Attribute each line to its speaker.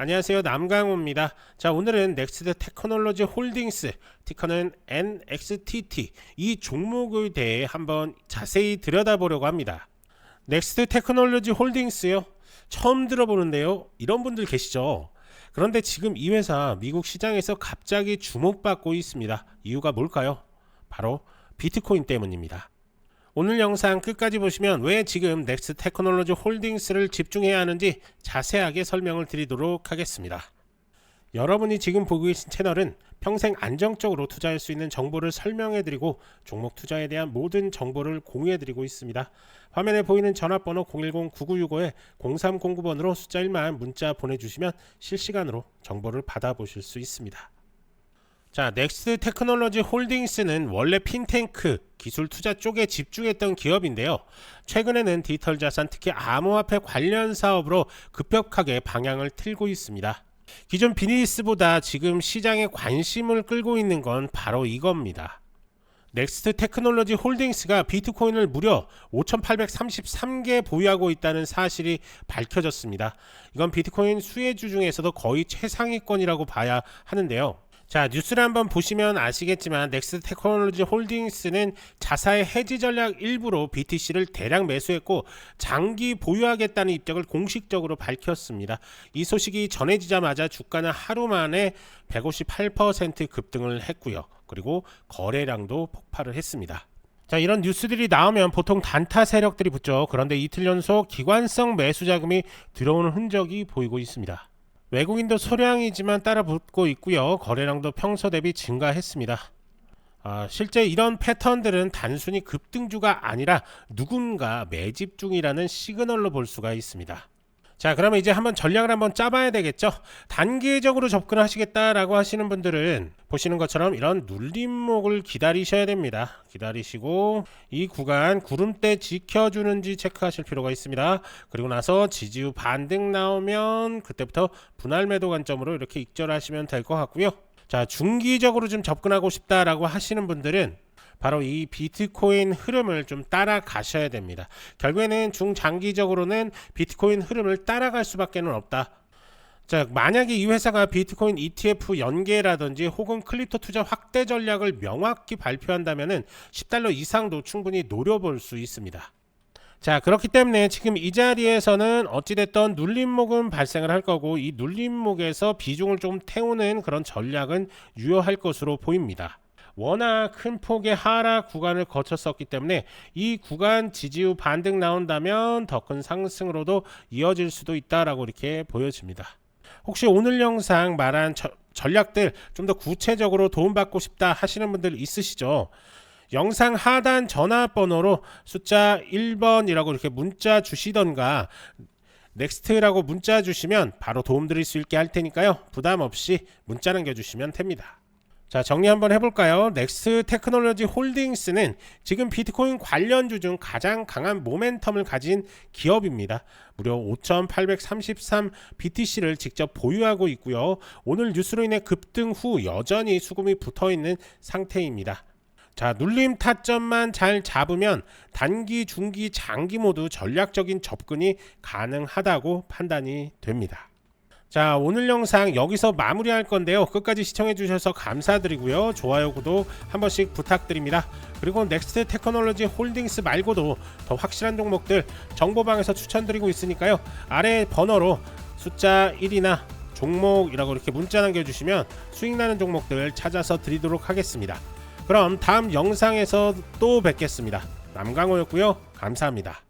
Speaker 1: 안녕하세요. 남강호입니다. 자, 오늘은 넥스트 테크놀로지 홀딩스, 티커는 NXTT, 이 종목에 대해 한번 자세히 들여다보려고 합니다. 넥스트 테크놀로지 홀딩스요? 처음 들어보는데요. 이런 분들 계시죠? 그런데 지금 이 회사 미국 시장에서 갑자기 주목받고 있습니다. 이유가 뭘까요? 바로 비트코인 때문입니다. 오늘 영상 끝까지 보시면 왜 지금 넥스 테크놀로지 홀딩스를 집중해야 하는지 자세하게 설명을 드리도록 하겠습니다. 여러분이 지금 보고 계신 채널은 평생 안정적으로 투자할 수 있는 정보를 설명해 드리고 종목 투자에 대한 모든 정보를 공유해 드리고 있습니다. 화면에 보이는 전화번호 010-9965-0309번으로 숫자 1만 문자 보내주시면 실시간으로 정보를 받아보실 수 있습니다. 자, 넥스트 테크놀로지 홀딩스는 원래 핀테크 기술 투자 쪽에 집중했던 기업인데요. 최근에는 디지털 자산 특히 암호화폐 관련 사업으로 급격하게 방향을 틀고 있습니다. 기존 비즈니스보다 지금 시장에 관심을 끌고 있는 건 바로 이겁니다. 넥스트 테크놀로지 홀딩스가 비트코인을 무려 5,833개 보유하고 있다는 사실이 밝혀졌습니다. 이건 비트코인 수혜주 중에서도 거의 최상위권이라고 봐야 하는데요. 자 뉴스를 한번 보시면 아시겠지만 넥스트 테크놀로지 홀딩스는 자사의 해지 전략 일부로 BTC를 대량 매수했고 장기 보유하겠다는 입장을 공식적으로 밝혔습니다. 이 소식이 전해지자마자 주가는 하루 만에 158% 급등을 했고요. 그리고 거래량도 폭발을 했습니다. 자 이런 뉴스들이 나오면 보통 단타 세력들이 붙죠. 그런데 이틀 연속 기관성 매수 자금이 들어오는 흔적이 보이고 있습니다. 외국인도 소량이지만 따라 붙고 있고요. 거래량도 평소 대비 증가했습니다. 아, 실제 이런 패턴들은 단순히 급등주가 아니라 누군가 매집 중이라는 시그널로 볼 수가 있습니다. 자, 그러면 이제 한번 전략을 한번 짜봐야 되겠죠. 단계적으로 접근하시겠다라고 하시는 분들은 보시는 것처럼 이런 눌림목을 기다리셔야 됩니다. 기다리시고 이 구간 구름대 지켜주는지 체크하실 필요가 있습니다. 그리고 나서 지지후 반등 나오면 그때부터 분할 매도 관점으로 이렇게 익절하시면 될 것 같고요. 자, 중기적으로 좀 접근하고 싶다라고 하시는 분들은 바로 이 비트코인 흐름을 좀 따라가셔야 됩니다. 결국에는 중장기적으로는 비트코인 흐름을 따라갈 수밖에는 없다. 자, 만약에 이 회사가 비트코인 ETF 연계라든지 혹은 클립토 투자 확대 전략을 명확히 발표한다면은 10달러 이상도 충분히 노려볼 수 있습니다. 자, 그렇기 때문에 지금 이 자리에서는 어찌됐던 눌림목은 발생을 할 거고 이 눌림목에서 비중을 좀 태우는 그런 전략은 유효할 것으로 보입니다. 워낙 큰 폭의 하락 구간을 거쳤었기 때문에 이 구간 지지 후 반등 나온다면 더 큰 상승으로도 이어질 수도 있다라고 이렇게 보여집니다. 혹시 오늘 영상 말한 저, 전략들 좀 더 구체적으로 도움받고 싶다 하시는 분들 있으시죠? 영상 하단 전화번호로 숫자 1번이라고 이렇게 문자 주시던가 넥스트라고 문자 주시면 바로 도움드릴 수 있게 할 테니까요. 부담 없이 문자 남겨주시면 됩니다. 자 정리 한번 해볼까요? 넥스 테크놀로지 홀딩스는 지금 비트코인 관련주 중 가장 강한 모멘텀을 가진 기업입니다. 무려 5,833 BTC를 직접 보유하고 있고요. 오늘 뉴스로 인해 급등 후 여전히 수급이 붙어 있는 상태입니다. 자, 눌림 타점만 잘 잡으면 단기, 중기, 장기 모두 전략적인 접근이 가능하다고 판단이 됩니다. 자 오늘 영상 여기서 마무리할 건데요. 끝까지 시청해 주셔서 감사드리고요. 좋아요 구독 한 번씩 부탁드립니다. 그리고 넥스트 테크놀로지 홀딩스 말고도 더 확실한 종목들 정보방에서 추천드리고 있으니까요. 아래 번호로 숫자 1이나 종목이라고 이렇게 문자 남겨주시면 수익 나는 종목들 찾아서 드리도록 하겠습니다. 그럼 다음 영상에서 또 뵙겠습니다. 남강호였고요. 감사합니다